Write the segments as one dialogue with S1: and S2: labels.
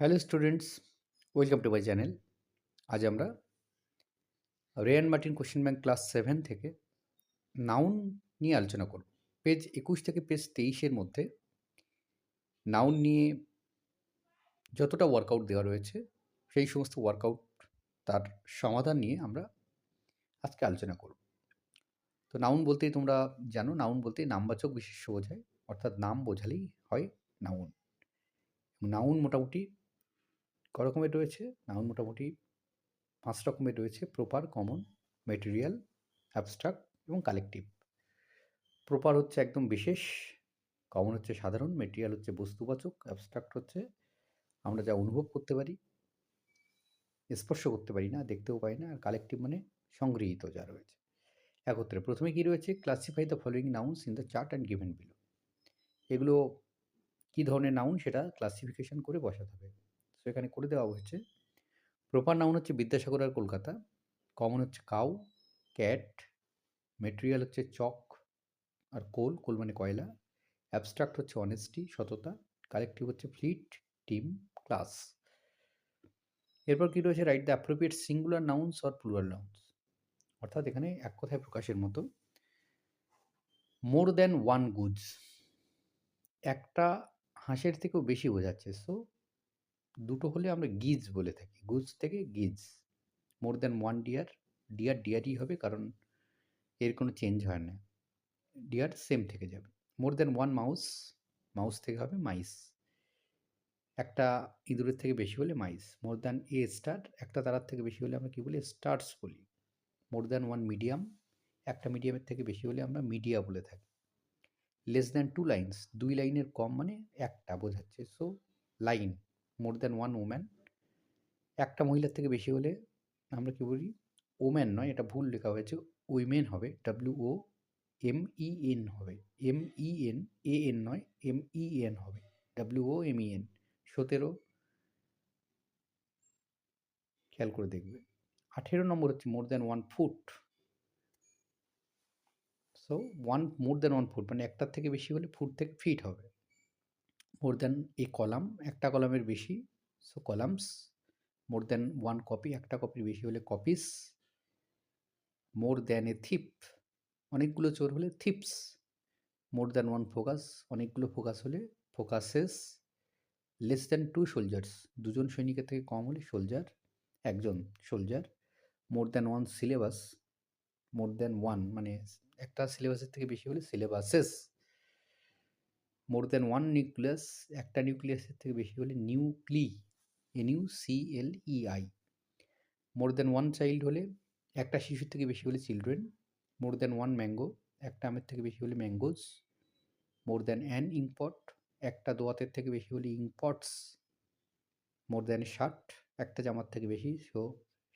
S1: Hello students welcome to my channel আজ আমরা Ray and Martin question bank class seven থেকে noun নিয়ে আলোচনা করব। পেজ একুশ থেকে পেজ তেইশের মধ্যে নাউন নিয়ে যতটা ওয়ার্কআউট দেওয়া রয়েছে, সেই সমস্ত ওয়ার্কআউট তার সমাধান নিয়ে আমরা আজকে আলোচনা করব। তো নাউন বলতেই তোমরা জানো নাউন বলতেই নামবাচক বিশেষ্য বোঝায়, অর্থাৎ নাম বোঝালেই হয় নাউন নাউন মোটামুটি ক রয়েছে নাউন মোটামুটি পাঁচ রকমের রয়েছে প্রপার কমন মেটেরিয়াল অ্যাবস্ট্রাক্ট এবং কালেকটিভ প্রপার হচ্ছে একদম বিশেষ কমন হচ্ছে সাধারণ মেটেরিয়াল হচ্ছে বস্তুবাচক অ্যাবস্ট্রাক্ট হচ্ছে আমরা যা অনুভব করতে পারি, স্পর্শ করতে পারি না, দেখতেও পাই না, আর কালেকটিভ মানে সংগৃহীত যা রয়েছে। একত্রে প্রথমে কি রয়েছে? Classify the following nouns in the chart and given below এগুলো কী ধরনের নাউন সেটা ক্লাসিফিকেশন করে বসাতে হবে। সো এখানে করে দেওয়া হয়েছে। প্রপার নাউন হচ্ছে বিদ্যাসাগর আর কলকাতা। কমন হচ্ছে কাউ ক্যাট মেটেরিয়াল হচ্ছে চক আর কোল কোল মানে কয়লা। অ্যাবস্ট্রাক্ট হচ্ছে অনেস্টি সততা। কালেকটিভ হচ্ছে ফ্লিট টিম ক্লাস এরপর কী রয়েছে? Write the appropriate singular nouns or plural nouns অর্থাৎ এখানে এক কথায় প্রকাশের মতো। মোর দ্যান ওয়ান গুডস একটা হাঁসের থেকেও বেশি বোঝাচ্ছে। সো দুটো হলে আমরা গিজ বলে থাকি। গুজ থেকে geese. More than one deer deer ডিয়ারই হবে কারণ এর কোনো চেঞ্জ হয় না। ডিয়ার সেম থেকে যাবে। More than one mouse mouse থেকে হবে মাইস একটা ইঁদুরের থেকে বেশি হলে মাইস মোর দ্যান এ স্টার একটা তারার থেকে বেশি হলে আমরা কী বলি? স্টার্স বলি। মোর দ্যান ওয়ান মিডিয়াম একটা মিডিয়ামের থেকে বেশি হলে আমরা মিডিয়া বলে থাকি। লেস দ্যান টু লাইন্স দুই লাইনের কম মানে একটা বোঝাচ্ছে। So line more than one woman একটা মহিলার থেকে বেশি হলে আমরা কি বলি? ওম্যান নয়, এটা ভুল লেখা হয়েছে। উইমেন হবে W O M E N হবে। M E N A N নয় এম ই এন হবে। W O M E N সতেরো। খেয়াল করে দেখবে। আঠেরো নম্বর হচ্ছে more than one foot so one more than one foot মানে একটার থেকে বেশি হলে ফুট থেকে ফিট হবে। মোর দ্যান এ কলাম একটা কলামের বেশি so columns more than one copy একটা কপির বেশি হলে কপিস মোর দ্যান এ থিপ অনেকগুলো চোর হলে thieves more than one focus অনেকগুলো ফোকাস হলে focuses less than two soldiers দুজন সৈনিকের থেকে কম হলে সোলজার একজন soldier more than one syllabus more than one মানে একটা সিলেবাসের থেকে বেশি হলে syllabuses more than one nucleus একটা নিউক্লিয়াসের থেকে বেশি হলে nuclei N U C L E I more than one child হলে একটা শিশুর থেকে বেশি হলে children more than one mango একটা আমের থেকে বেশি হলে mangoes more than an inkpot একটা দোয়াতের থেকে বেশি হলে ইংপটস মোর দ্যান শার্ট একটা জামার থেকে বেশি so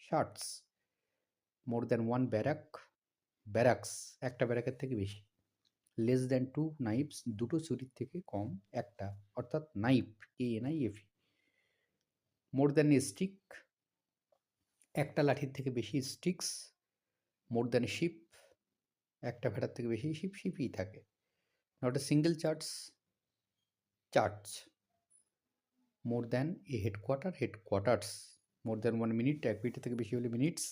S1: shirts more than one barrack barracks একটা ব্যারাকের থেকে বেশি। লেস দ্যান টু নাইফস দুটো চুরির থেকে কম একটা, অর্থাৎ knife K N I F more than stick একটা লাঠির থেকে বেশি স্টিক্স মোর দ্যান শিপ একটা ভেড়ার থেকে বেশি শিপ শিপই থাকে। Not a single charts charts more than a headquarter headquarters more than one minute এক মিনিটের থেকে বেশি হলে minutes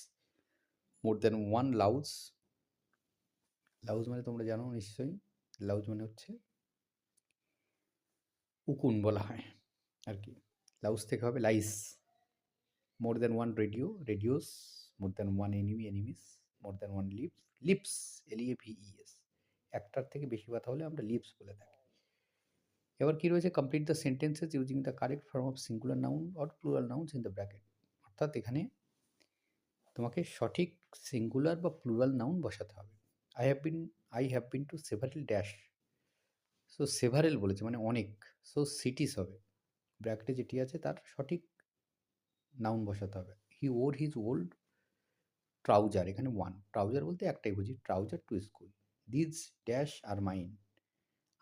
S1: more than one louse louse মানে তোমরা জানো নিশ্চয়ই। লাউজ মানে হচ্ছে উকুন বলা হয় আর কি। লাউজ থেকে হবে lice more than one radio radios more than one enemy enemies more than one leaf leaves L E A V E S একটার থেকে বেশি কথা হলে আমরা লিপস বলে থাকি। এবার কী রয়েছে? Complete the sentences using the correct form of singular noun or plural nouns in the bracket অর্থাৎ এখানে তোমাকে সঠিক সিঙ্গুলার বা প্লুরাল নাউন বসাতে হবে। I have been I have been to several dash so several বলেছে মানে অনেক। সো সিটিস হবে। ব্র্যাকেটে যেটি আছে, তার সঠিক নাউন বসাতে হবে। He wore his old trouser এখানে ওয়ান ট্রাউজার বলতে একটাই বুঝি trouser to school these dash are mine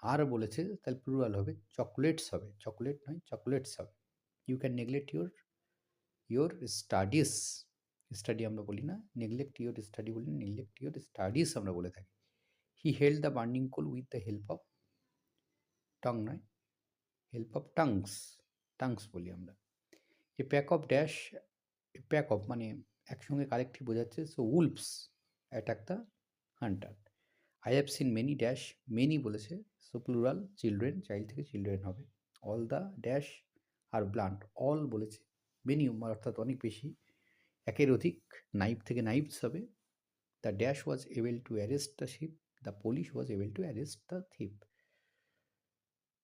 S1: are বলেছে, তাহলে প্লুরাল হবে চকলেটস হবে। চকলেট নয় চকলেটস হবে। You can neglect your your studies study আমরা বলি না নেগলেক্ট ইউর স্টাডি বলি নেগলেক্ট ইউর স্টাডিজ আমরা বলে থাকি। He held the burning coal with the help of tong নয় হেল্প অফ টাংস টাংস বলি আমরা। A pack of dash a pack of মানে একসঙ্গে কালেক্টিভ বোঝাচ্ছে so wolves attack the hunter I have seen many dash many বলেছে so plural children child থেকে children হবে। All the dash are blunt all বলেছে। Many অর্থাৎ অনেক বেশি। একের অধিক নাইফ থেকে নাইফস হবে। The dash was able to arrest the thief the police was able to arrest the thief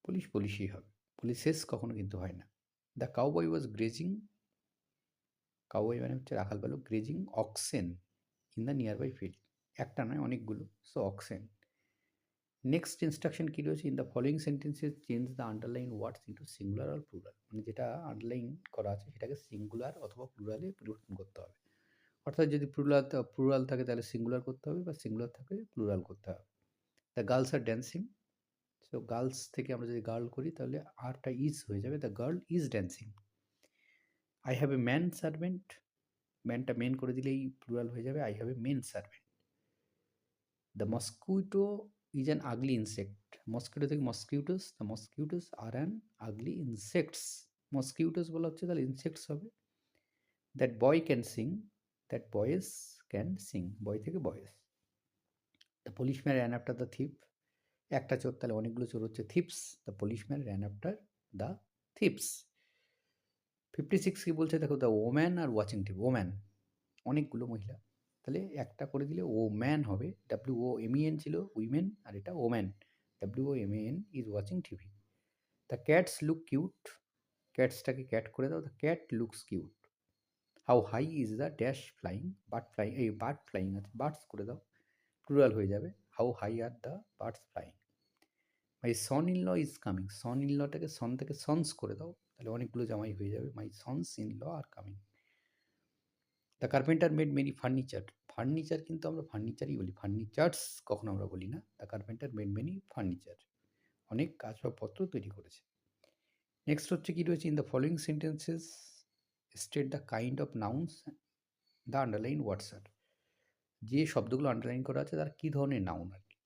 S1: police পুলিশই হবে। পুলিশ শেষ কখনো কিন্তু হয় না। The cowboy was grazing cowboy মানে হচ্ছে রাখাল বালক grazing oxen in the nearby field একটা নয়, অনেকগুলো। সো অক্সেন নেক্সট ইনস্ট্রাকশন কী রয়েছে? In the following sentences change the underline words into singular or plural মানে যেটা আন্ডারলাইন করা আছে, সেটাকে সিঙ্গুলার অথবা প্লুরালে পরিবর্তন করতে হবে। অর্থাৎ যদি প্লুরাল প্লুরাল থাকে, তাহলে সিঙ্গুলার করতে হবে বা সিঙ্গুলার থাকে প্লুরাল করতে হবে। The girls are dancing so girls থেকে আমরা যদি গার্ল করি, তাহলে আরটা ইজ হয়ে যাবে। The girl is dancing I have a man servant ম্যানটা men করে দিলেই প্লুরাল হয়ে যাবে। I have a men servant the mosquito is an ugly insect mosquito থেকে mosquitoes the mosquitoes are an ugly insects mosquitoes বলা হচ্ছে তাহলে insects হবে। That boy can sing that boys can sing boy থেকে boys the policeman ran after the thief একটা চোর তাহলে অনেকগুলো চোর হচ্ছে thieves the policeman ran after the thieves fifty six কি বলছে? দেখো the woman are watching TV woman অনেকগুলো মহিলা। তাহলে একটা করে দিলে ও ম্যান হবে। ডাব্লিউ ও এম এন ছিল উইমেন আর এটা woman W O M N is watching TV the cats look cute ক্যাটসটাকে cat করে দাও। The cat looks cute how high is the dash flying bird flying এই bird flying আছে। Birds করে দাও। Plural হয়ে যাবে। How high are the birds flying my son in law is coming son in লটাকে son থেকে sons করে দাও। তাহলে অনেকগুলো জামাই হয়ে যাবে। My sons in law are coming the carpenter made many furniture furniture কিন্তু আমরা ফার্নিচারই বলি। ফার্নিচার্স কখনো আমরা বলি না। The carpenter made many furniture. অনেক আসবাবপত্র তৈরি করেছে। নেক্সট হচ্ছে কি রয়েছে? In the following sentences state the kind of nouns the underline words আর যে শব্দগুলো আন্ডারলাইন করা আছে, তার কী ধরনের নাউন আর কি?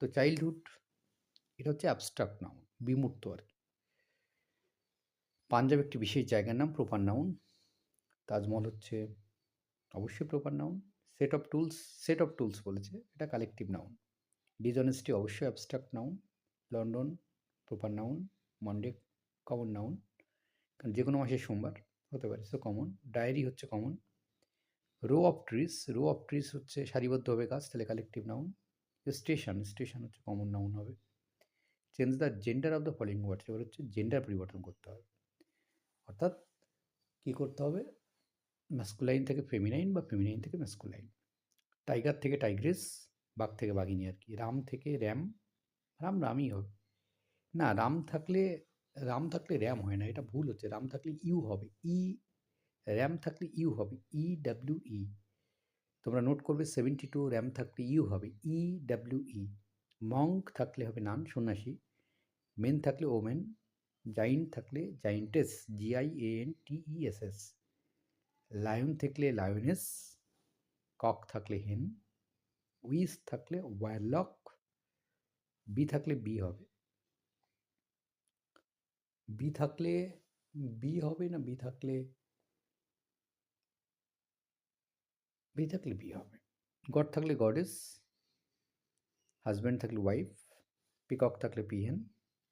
S1: তো চাইল্ডহুড এটা হচ্ছে অ্যাবস্ট্রাক্ট নাউন বিমূর্ত আর কি। পাঞ্জাব একটি বিশেষ জায়গার নাম প্রপার নাউন তাজমহল হচ্ছে অবশ্যই proper noun set of tools set of tools বলেছে, এটা কালেকটিভ নাউন ডিজনেস্টি অবশ্যই abstract noun London proper noun Monday common noun কারণ যে কোনো মাসের সোমবার হতে পারে সো কমন ডায়েরি হচ্ছে common row of trees row of trees হচ্ছে সারিবদ্ধভাবে গাছ তাহলে কালেকটিভ নাউন স্টেশন স্টেশন হচ্ছে কমন নাউন হবে change the gender of the following words এবার হচ্ছে জেন্ডার পরিবর্তন করতে হবে, অর্থাৎ কী করতে হবে? ম্যাসকুলাইন থেকে ফেমিনাইন বা ফেমিনাইন থেকে ম্যাসকুলাইন টাইগার থেকে টাইগ্রেস বাঘ থেকে বাঘিনী আর কি। রাম থেকে র্যাম রাম রামই হবে না, রাম থাকলে রাম থাকলে র্যাম হয় না, এটা ভুল হচ্ছে। রাম থাকলে ইউ হবে। ই র্যাম থাকলে ইউ হবে। ই ডাব্লিউ ই তোমরা নোট করবে সেভেন্টি টু র্যাম থাকলে ইউ হবে। ই ডাব্লিউ ই মঙ্ক থাকলে হবে নান, সন্ন্যাসী। মেন থাকলে ওমেন জাইন্ট থাকলে giantess G I A N T E S S lion থাকলে লায়নেস কক থাকলে হেন উইস থাকলে ওয়ারলক বি থাকলে বি হবে বি থাকলে বি হবে না বি থাকলে বি থাকলে বি হবে গড থাকলে গডেস হাজব্যান্ড থাকলে ওয়াইফ পিকক থাকলে পিহেন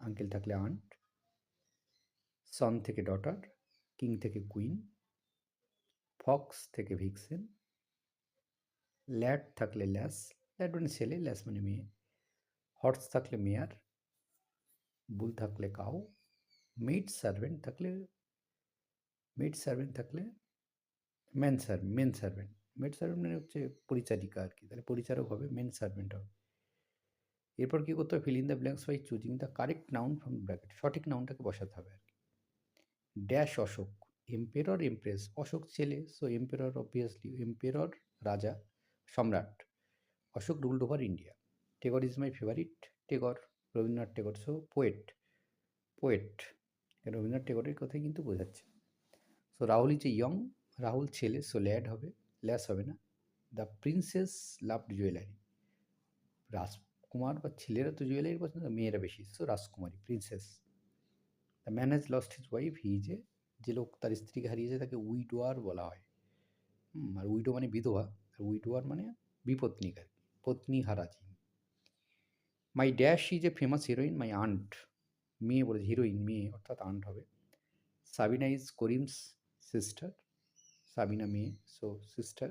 S1: আঙ্কেল থাকলে আন্ট সন থেকে ডটার কিং থেকে কুইন ফক্স থেকে ভিক্সেন ল্যাড থাকলে ল্যাস ল্যাড মানে ছেলে, ল্যাস মানে মেয়ে, হর্স থাকলে মেয়ার, বুল থাকলে কাউ, মেড সার্ভেন্ট থাকলে, মেড সার্ভেন্ট থাকলে man serve men servant, maid servant মানে হচ্ছে পরিচারিকা আর কি, তাহলে পরিচারক হবে মেন সার্ভেন্ট হবে। এরপর কী করতে হবে? Fill in the blanks by choosing the correct noun from bracket সঠিক নাউনটাকে বসাতে হবে আর কি। Dash Ashoka. Emperor empress Ashoka ছেলে সো এম্পেরর অবভিয়াসলি এম্পেরর রাজা, সম্রাট, Ashoka ruled over India Tagore is my favourite Tagore Rabindranath Tagore so poet poet Rabindranath টেগরের কথাই কিন্তু বোঝাচ্ছে। So Rahul is a young Rahul ছেলে সো ল্যাড হবে, lass হবে না। দ্য প্রিন্সেস লাভড জুয়েলারি রাজকুমার বা ছেলেরা তো জুয়েলারি পছন্দ, মেয়েরা বেশি সো রাজকুমারী princess the man has lost his wife he is a যে লোক তার স্ত্রীকে হারিয়েছে তাকে উইডোয়ার বলা হয়। আর উইডো মানে বিধবা, আর উইডোয়ার মানে বিপত্নিক আর কি, পত্নী হারা যিনি my dash is a famous heroine my aunt মেয়ে বলে হিরোইন মেয়ে, অর্থাৎ আন্ট হবে। সাবিনা ইজ করিমস সিস্টার সাবিনা মেয়ে so sister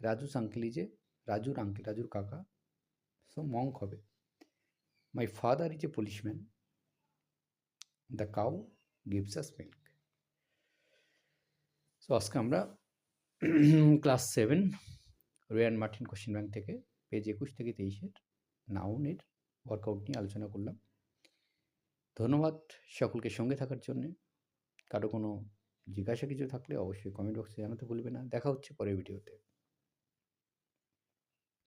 S1: Raju's uncle is a রাজুর আঙ্কেল রাজুর কাকা সো মঙ্ক হবে। My father is a policeman the cow gives us milk so আজকে আমরা class seven Rowan Martin question bank থেকে পেজ একুশ থেকে তেইশের নাউনের ওয়ার্কআউট নিয়ে আলোচনা করলাম। ধন্যবাদ সকলকে সঙ্গে থাকার জন্যে। কারও কোনো জিজ্ঞাসা কিছু থাকলে অবশ্যই কমেন্ট বক্সে জানাতে ভুলবে না। দেখা হচ্ছে পরের ভিডিওতে